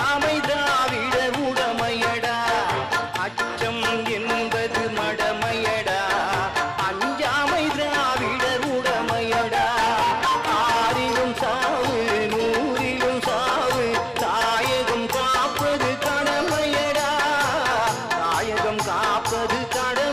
ஆமை திராவிட உடமையடா. அச்சம் என்பது மடமையடா. அஞ்சாமை திராவிட உடமையடா. ஆறிலும் சாவு நூறிலும் சாவு தாயகம் காப்பது கடமையடா. தாயகம் காப்பது கடமை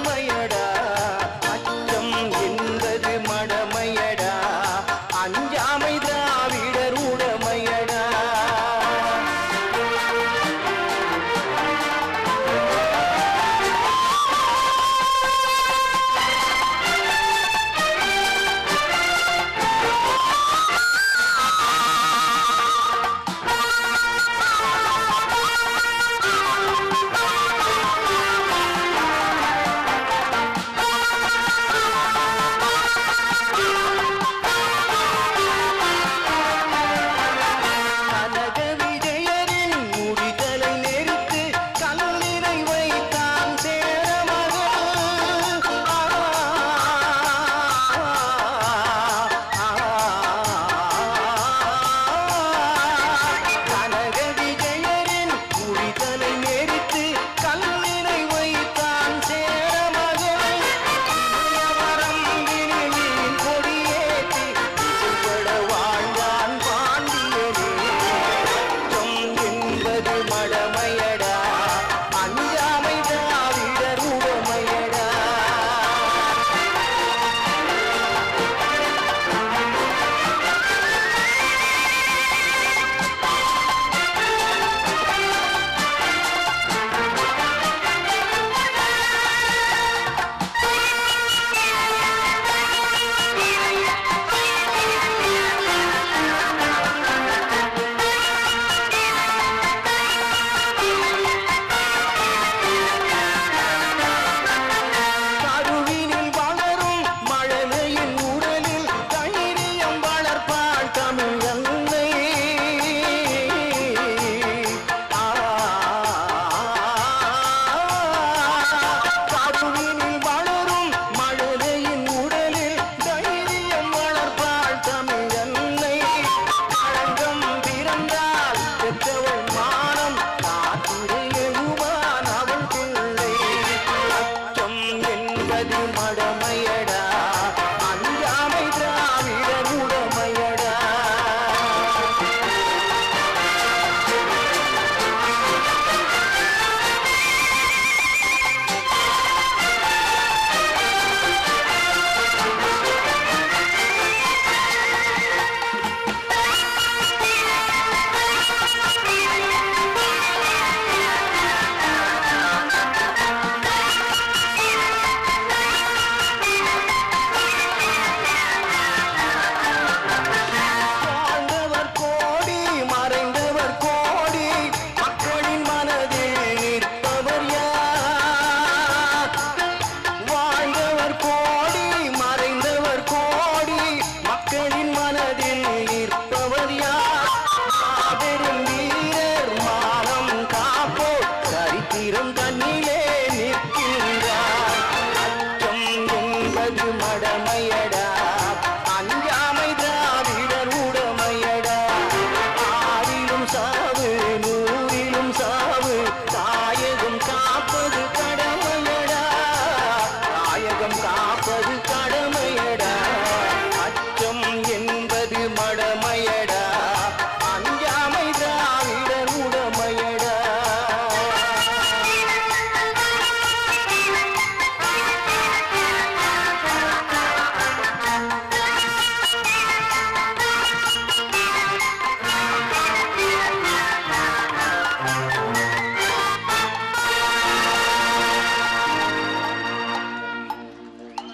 ஆயிரம் கண்ணில்